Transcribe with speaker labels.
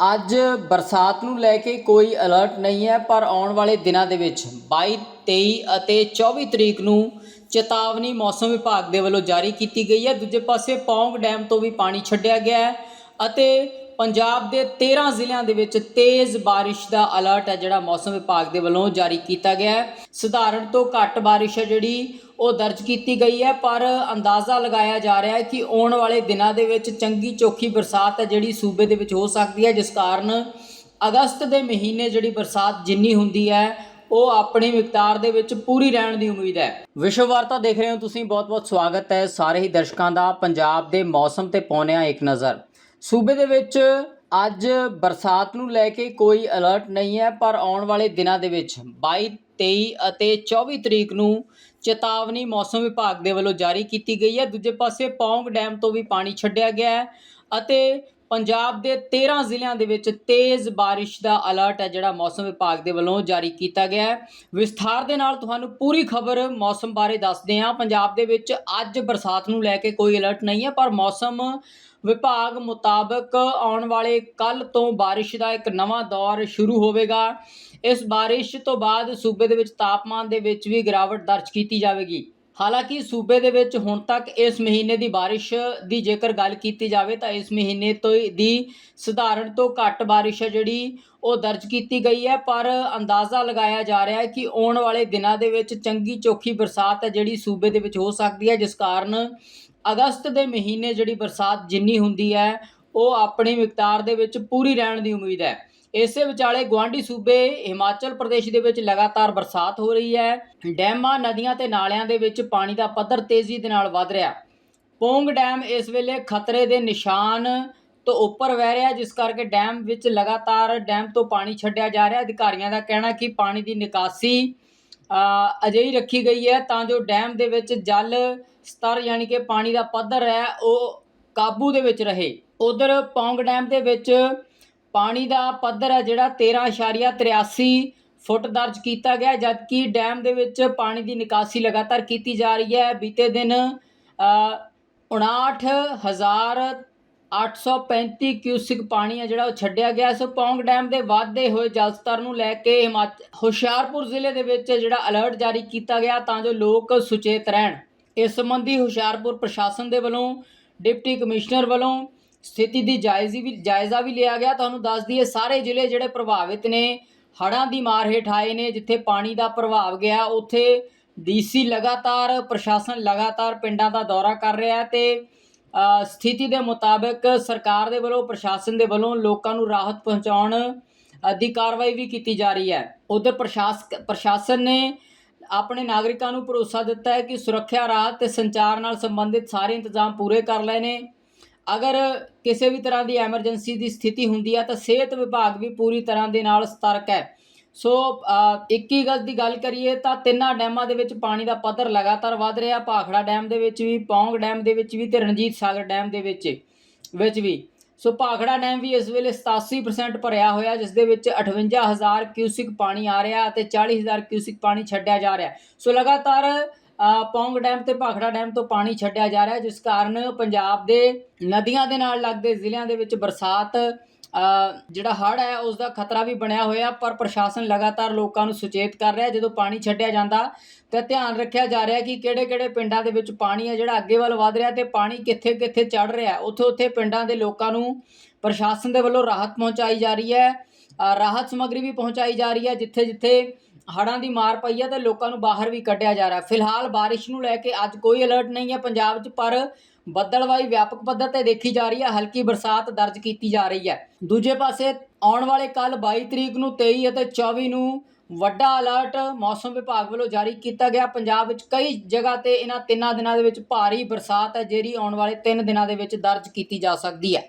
Speaker 1: ਅੱਜ ਬਰਸਾਤ ਨੂੰ ਲੈ ਕੇ ਕੋਈ ਅਲਰਟ ਨਹੀਂ ਹੈ, ਪਰ ਆਉਣ ਵਾਲੇ ਦਿਨਾਂ ਦੇ ਵਿੱਚ 22 23 ਅਤੇ 24 ਤਰੀਕ ਨੂੰ ਚੇਤਾਵਨੀ ਮੌਸਮ ਵਿਭਾਗ ਦੇ ਵੱਲੋਂ ਜਾਰੀ ਕੀਤੀ ਗਈ ਹੈ। ਦੂਜੇ ਪਾਸੇ ਪੌਂਗ ਡੈਮ ਤੋਂ ਵੀ ਪਾਣੀ ਛੱਡਿਆ ਗਿਆ ਹੈ ਅਤੇ ਪੰਜਾਬ ਦੇ 13 ਜ਼ਿਲ੍ਹਿਆਂ ਦੇ ਵਿੱਚ ਤੇਜ਼ ਬਾਰਿਸ਼ ਦਾ ਅਲਰਟ ਹੈ, ਜਿਹੜਾ ਮੌਸਮ ਵਿਭਾਗ ਦੇ ਵੱਲੋਂ ਜਾਰੀ ਕੀਤਾ ਗਿਆ ਹੈ। ਸਧਾਰਨ ਤੋਂ ਘੱਟ ਬਾਰਿਸ਼ ਹੈ ਜਿਹੜੀ, ਉਹ ਦਰਜ ਕੀਤੀ ਗਈ ਹੈ, ਪਰ ਅੰਦਾਜ਼ਾ ਲਗਾਇਆ ਜਾ ਰਿਹਾ ਹੈ ਕਿ ਆਉਣ ਵਾਲੇ ਦਿਨਾਂ ਦੇ ਵਿੱਚ ਚੰਗੀ ਚੋਖੀ ਬਰਸਾਤ ਹੈ ਜਿਹੜੀ ਸੂਬੇ ਦੇ ਵਿੱਚ ਹੋ ਸਕਦੀ ਹੈ, ਜਿਸ ਕਾਰਨ ਅਗਸਤ ਦੇ ਮਹੀਨੇ ਜਿਹੜੀ ਬਰਸਾਤ ਜਿੰਨੀ ਹੁੰਦੀ ਹੈ, ਉਹ ਆਪਣੀ ਮਿਕਦਾਰ ਦੇ ਵਿੱਚ ਪੂਰੀ ਰਹਿਣ ਦੀ ਉਮੀਦ ਹੈ। ਵਿਸ਼ਵ ਵਾਰਤਾ ਦੇਖ ਰਹੇ ਹੋ ਤੁਸੀਂ, ਬਹੁਤ-ਬਹੁਤ ਸਵਾਗਤ ਹੈ। ਸਾਰੇ ਹੀ ਦਰਸ਼ਕਾਂ ਦਾ ਪੰਜਾਬ ਦੇ ਮੌਸਮ ਤੇ ਪਾਉਂਦੇ ਇੱਕ ਨਜ਼ਰ। ਸੂਬੇ ਦੇ ਵਿੱਚ ਅੱਜ ਬਰਸਾਤ ਨੂੰ ਲੈ ਕੇ ਕੋਈ ਅਲਰਟ ਨਹੀਂ ਹੈ, ਪਰ ਆਉਣ ਵਾਲੇ ਦਿਨਾਂ ਦੇ ਵਿੱਚ 22 23 ਅਤੇ 24 ਤਰੀਕ ਨੂੰ ਚੇਤਾਵਨੀ ਮੌਸਮ ਵਿਭਾਗ ਦੇ ਵੱਲੋਂ ਜਾਰੀ ਕੀਤੀ ਗਈ ਹੈ। ਦੂਜੇ ਪਾਸੇ ਪੌਂਗ ਡੈਮ ਤੋਂ ਵੀ ਪਾਣੀ ਛੱਡਿਆ ਗਿਆ ਹੈ ਅਤੇ ਪੰਜਾਬ ਦੇ 13 ਜ਼ਿਲ੍ਹਿਆਂ ਦੇ ਵਿੱਚ ਤੇਜ਼ ਬਾਰਿਸ਼ ਦਾ ਅਲਰਟ ਹੈ, ਜਿਹੜਾ ਮੌਸਮ ਵਿਭਾਗ ਦੇ ਵੱਲੋਂ ਜਾਰੀ ਕੀਤਾ ਗਿਆ ਹੈ। ਵਿਸਥਾਰ ਦੇ ਨਾਲ ਤੁਹਾਨੂੰ ਪੂਰੀ ਖਬਰ ਮੌਸਮ ਬਾਰੇ ਦੱਸਦੇ ਹਾਂ। ਪੰਜਾਬ ਦੇ ਵਿੱਚ ਅੱਜ ਬਰਸਾਤ ਨੂੰ ਲੈ ਕੇ ਕੋਈ ਅਲਰਟ ਨਹੀਂ ਹੈ, ਪਰ ਮੌਸਮ ਵਿਭਾਗ ਮੁਤਾਬਕ ਆਉਣ ਵਾਲੇ ਕੱਲ ਤੋਂ ਬਾਰਿਸ਼ ਦਾ ਇੱਕ ਨਵਾਂ ਦੌਰ ਸ਼ੁਰੂ ਹੋਵੇਗਾ। ਇਸ ਬਾਰਿਸ਼ ਤੋਂ ਬਾਅਦ ਸੂਬੇ ਦੇ ਵਿੱਚ ਤਾਪਮਾਨ ਦੇ ਵਿੱਚ ਵੀ ਗਿਰਾਵਟ ਦਰਜ ਕੀਤੀ ਜਾਵੇਗੀ। ਹਾਲਾਂਕਿ ਸੂਬੇ ਦੇ ਵਿੱਚ ਹੁਣ ਤੱਕ ਇਸ ਮਹੀਨੇ ਦੀ ਬਾਰਿਸ਼ ਦੀ ਜੇਕਰ ਗੱਲ ਕੀਤੀ ਜਾਵੇ ਤਾਂ ਇਸ ਮਹੀਨੇ ਤੋਂ ਦੀ ਸਧਾਰਨ ਤੋਂ ਘੱਟ ਬਾਰਿਸ਼ ਹੈ ਜਿਹੜੀ ਉਹ ਦਰਜ ਕੀਤੀ ਗਈ ਹੈ। ਪਰ ਅੰਦਾਜ਼ਾ ਲਗਾਇਆ ਜਾ ਰਿਹਾ ਹੈ ਕਿ ਆਉਣ ਵਾਲੇ ਦਿਨਾਂ ਦੇ ਵਿੱਚ ਚੰਗੀ ਚੋਖੀ ਬਰਸਾਤ ਹੈ ਜਿਹੜੀ ਸੂਬੇ ਦੇ ਵਿੱਚ ਹੋ ਸਕਦੀ ਹੈ, ਜਿਸ ਕਾਰਨ ਅਗਸਤ ਦੇ ਮਹੀਨੇ ਜਿਹੜੀ ਬਰਸਾਤ ਜਿੰਨੀ ਹੁੰਦੀ ਹੈ, ਉਹ ਆਪਣੀ ਮਿਕਦਾਰ ਦੇ ਵਿੱਚ ਪੂਰੀ ਰਹਿਣ ਦੀ ਉਮੀਦ ਹੈ। ਇਸੇ ਵਿਚਾਲੇ ਗਵਾਂਢੀ ਸੂਬੇ ਹਿਮਾਚਲ ਪ੍ਰਦੇਸ਼ ਦੇ ਵਿੱਚ ਲਗਾਤਾਰ ਬਰਸਾਤ ਹੋ ਰਹੀ ਹੈ। ਡੈਮਾਂ, ਨਦੀਆਂ ਤੇ ਨਾਲਿਆਂ ਦੇ ਵਿੱਚ ਪਾਣੀ ਦਾ ਪੱਧਰ ਤੇਜ਼ੀ ਦੇ ਨਾਲ ਵਧ ਰਿਹਾ। ਪੋਂਗ ਡੈਮ ਇਸ ਵੇਲੇ ਖਤਰੇ ਦੇ ਨਿਸ਼ਾਨ ਤੋਂ ਉੱਪਰ ਵਹਿ ਰਿਹਾ, ਜਿਸ ਕਰਕੇ ਡੈਮ ਵਿੱਚ ਲਗਾਤਾਰ ਡੈਮ ਤੋਂ ਪਾਣੀ ਛੱਡਿਆ ਜਾ ਰਿਹਾ। ਅਧਿਕਾਰੀਆਂ ਦਾ ਕਹਿਣਾ ਕਿ ਪਾਣੀ ਦੀ ਨਿਕਾਸੀ ਅਜਿਹੀ ਰੱਖੀ ਗਈ ਹੈ ਤਾਂ ਜੋ ਡੈਮ ਦੇ ਵਿੱਚ ਜਲ ਸਤਰ ਯਾਨੀ ਕਿ ਪਾਣੀ ਦਾ ਪੱਧਰ ਹੈ, ਉਹ ਕਾਬੂ ਦੇ ਵਿੱਚ ਰਹੇ। ਉਧਰ ਪੌਂਗ ਡੈਮ ਦੇ ਵਿੱਚ ਪਾਣੀ ਦਾ ਪੱਧਰ ਹੈ ਜਿਹੜਾ 13.83 ਫੁੱਟ ਦਰਜ ਕੀਤਾ ਗਿਆ, ਜਦਕਿ ਡੈਮ ਦੇ ਵਿੱਚ ਪਾਣੀ ਦੀ ਨਿਕਾਸੀ ਲਗਾਤਾਰ ਕੀਤੀ ਜਾ ਰਹੀ ਹੈ। ਬੀਤੇ ਦਿਨ 59000 835 ਕਿਊਸਿਕ ਪਾਣੀ ਹੈ ਜਿਹੜਾ ਉਹ ਛੱਡਿਆ ਗਿਆ ਸੋ। ਪੌਂਗ ਡੈਮ ਦੇ ਵਾਧੇ ਹੋਏ ਜਲ ਸਤਰ ਨੂੰ ਲੈ ਕੇ ਹੁਸ਼ਿਆਰਪੁਰ ਜ਼ਿਲ੍ਹੇ ਦੇ ਵਿੱਚ ਜਿਹੜਾ ਅਲਰਟ ਜਾਰੀ ਕੀਤਾ ਗਿਆ ਤਾਂ ਜੋ ਲੋਕ ਸੁਚੇਤ ਰਹਿਣ। ਇਸ ਸੰਬੰਧੀ ਹੁਸ਼ਿਆਰਪੁਰ ਪ੍ਰਸ਼ਾਸਨ ਦੇ ਵੱਲੋਂ, ਡਿਪਟੀ ਕਮਿਸ਼ਨਰ ਵੱਲੋਂ ਸਥਿਤੀ ਦੀ ਜਾਇਜ਼ੀ ਵੀ, ਜਾਇਜ਼ਾ ਵੀ ਲਿਆ ਗਿਆ। ਤੁਹਾਨੂੰ ਦੱਸ ਦਈਏ, ਸਾਰੇ ਜ਼ਿਲ੍ਹੇ ਜਿਹੜੇ ਪ੍ਰਭਾਵਿਤ ਨੇ, ਹੜ੍ਹਾਂ ਦੀ ਮਾਰ ਹੇਠ ਆਏ ਨੇ, ਜਿੱਥੇ ਪਾਣੀ ਦਾ ਪ੍ਰਭਾਵ ਗਿਆ, ਉੱਥੇ ਡੀਸੀ ਲਗਾਤਾਰ, ਪ੍ਰਸ਼ਾਸਨ ਲਗਾਤਾਰ ਪਿੰਡਾਂ ਦਾ ਦੌਰਾ ਕਰ ਰਿਹਾ ਤੇ ਸਥਿਤੀ ਦੇ ਮੁਤਾਬਕ ਸਰਕਾਰ ਦੇ ਵੱਲੋਂ, ਪ੍ਰਸ਼ਾਸਨ ਦੇ ਵੱਲੋਂ ਲੋਕਾਂ ਨੂੰ ਰਾਹਤ ਪਹੁੰਚਾਉਣ ਦੀ ਕਾਰਵਾਈ ਵੀ ਕੀਤੀ ਜਾ ਰਹੀ ਹੈ। ਉਧਰ ਪ੍ਰਸ਼ਾਸਕ, ਪ੍ਰਸ਼ਾਸਨ ਨੇ ਆਪਣੇ ਨਾਗਰਿਕਾਂ ਨੂੰ ਭਰੋਸਾ ਦਿੱਤਾ ਹੈ ਕਿ ਸੁਰੱਖਿਆ ਰਾਹਤ ਤੇ ਸੰਚਾਰ ਨਾਲ ਸੰਬੰਧਿਤ ਸਾਰੇ ਇੰਤਜ਼ਾਮ ਪੂਰੇ ਕਰ ਲਏ ਨੇ। ਅਗਰ ਕਿਸੇ ਵੀ ਤਰ੍ਹਾਂ ਦੀ ਐਮਰਜੈਂਸੀ ਦੀ ਸਥਿਤੀ ਹੁੰਦੀ ਹੈ ਤਾਂ ਸਿਹਤ ਵਿਭਾਗ ਵੀ ਪੂਰੀ ਤਰ੍ਹਾਂ ਦੇ ਨਾਲ ਸਤਰਕ ਹੈ। ਸੋ ਅ, 21 ਅਗਸਤ ਦੀ ਗੱਲ ਕਰੀਏ ਤਾਂ ਤਿੰਨਾਂ ਡੈਮਾਂ ਦੇ ਵਿੱਚ ਪਾਣੀ ਦਾ ਪੱਧਰ ਲਗਾਤਾਰ ਵਧ ਰਿਹਾ। ਭਾਖੜਾ ਡੈਮ ਦੇ ਵਿੱਚ ਵੀ ਪੌਂਗ ਡੈਮ ਦੇ ਵਿੱਚ ਵੀ ਤੇ ਰਣਜੀਤ ਸਾਗਰ ਡੈਮ ਦੇ ਵਿੱਚ ਵਿੱਚ ਵੀ। ਸੋ ਭਾਖੜਾ ਡੈਮ ਵੀ ਇਸ ਵੇਲੇ 87% ਭਰਿਆ ਹੋਇਆ ਜਿਸ ਦੇ ਵਿੱਚ 58000 ਕਿਊਸਿਕ ਪਾਣੀ ਆ ਰਿਹਾ ਅਤੇ 40000 ਕਿਊਸਿਕ ਪਾਣੀ ਛੱਡਿਆ ਜਾ ਰਿਹਾ। ਸੋ ਲਗਾਤਾਰ ਪੌਂਗ ਡੈਮ ਤੇ ਭਾਖੜਾ ਡੈਮ ਤੋਂ ਪਾਣੀ ਛੱਡਿਆ ਜਾ ਰਿਹਾ ਜਿਸ ਕਾਰਨ ਪੰਜਾਬ ਦੇ ਨਦੀਆਂ ਦੇ ਨਾਲ ਲੱਗਦੇ ਜ਼ਿਲ੍ਹਿਆਂ ਦੇ ਵਿੱਚ ਬਰਸਾਤ ਜਿਹੜਾ ਹੜ੍ਹ ਹੈ ਉਸ ਦਾ ਖਤਰਾ ਵੀ ਬਣਿਆ ਹੋਇਆ, ਪਰ ਪ੍ਰਸ਼ਾਸਨ ਲਗਾਤਾਰ ਲੋਕਾਂ ਨੂੰ ਸੁਚੇਤ ਕਰ ਰਿਹਾ ਜਦੋਂ ਪਾਣੀ ਛੱਡਿਆ ਜਾਂਦਾ, ਤਾਂ ਧਿਆਨ ਰੱਖਿਆ ਜਾ ਰਿਹਾ ਕਿ ਕਿਹੜੇ-ਕਿਹੜੇ ਪਿੰਡਾਂ ਦੇ ਵਿੱਚ ਪਾਣੀ ਹੈ, ਜਿਹੜਾ ਅੱਗੇ ਵੱਲ ਵਧ ਰਿਹਾ ਤੇ ਪਾਣੀ ਕਿੱਥੇ-ਕਿੱਥੇ ਚੜ ਰਿਹਾ ਉੱਥੇ-ਉੱਥੇ ਪਿੰਡਾਂ ਦੇ ਲੋਕਾਂ ਨੂੰ ਪ੍ਰਸ਼ਾਸਨ ਦੇ ਵੱਲੋਂ ਰਾਹਤ ਪਹੁੰਚਾਈ ਜਾ ਰਹੀ ਹੈ। ਰਾਹਤ ਸਮੱਗਰੀ ਵੀ ਪਹੁੰਚਾਈ ਜਾ ਰਹੀ ਹੈ, ਜਿੱਥੇ-ਜਿੱਥੇ ਹੜ੍ਹਾਂ ਦੀ ਮਾਰ ਪਈ ਹੈ ਤੇ ਲੋਕਾਂ ਨੂੰ ਬਾਹਰ ਵੀ ਕੱਢਿਆ ਜਾ ਰਿਹਾ ਫਿਲਹਾਲ ਬਾਰਿਸ਼ ਨੂੰ ਲੈ ਕੇ ਅੱਜ ਕੋਈ ਅਲਰਟ ਨਹੀਂ ਹੈ ਪੰਜਾਬ 'ਚ, ਪਰ ਬੱਦਲਵਾਈ ਵਿਆਪਕ ਪੱਧਰ ਤੇ ਦੇਖੀ ਜਾ ਰਹੀ ਹੈ, ਹਲਕੀ ਬਰਸਾਤ ਦਰਜ ਕੀਤੀ ਜਾ ਰਹੀ ਹੈ। ਦੂਜੇ ਪਾਸੇ ਆਉਣ ਵਾਲੇ ਕੱਲ 22 ਤਰੀਕ ਨੂੰ 23 ਅਤੇ 24 ਨੂੰ ਵੱਡਾ ਅਲਰਟ ਮੌਸਮ ਵਿਭਾਗ ਵੱਲੋਂ ਜਾਰੀ ਕੀਤਾ ਗਿਆ। ਪੰਜਾਬ ਵਿੱਚ ਕਈ ਜਗ੍ਹਾ ਤੇ ਇਹਨਾਂ ਤਿੰਨਾਂ ਦਿਨਾਂ ਦੇ ਵਿੱਚ ਭਾਰੀ ਬਰਸਾਤ ਹੈ, ਜਿਹੜੀ ਆਉਣ ਵਾਲੇ 3 ਦਿਨਾਂ ਦੇ ਵਿੱਚ ਦਰਜ ਕੀਤੀ ਜਾ ਸਕਦੀ ਹੈ।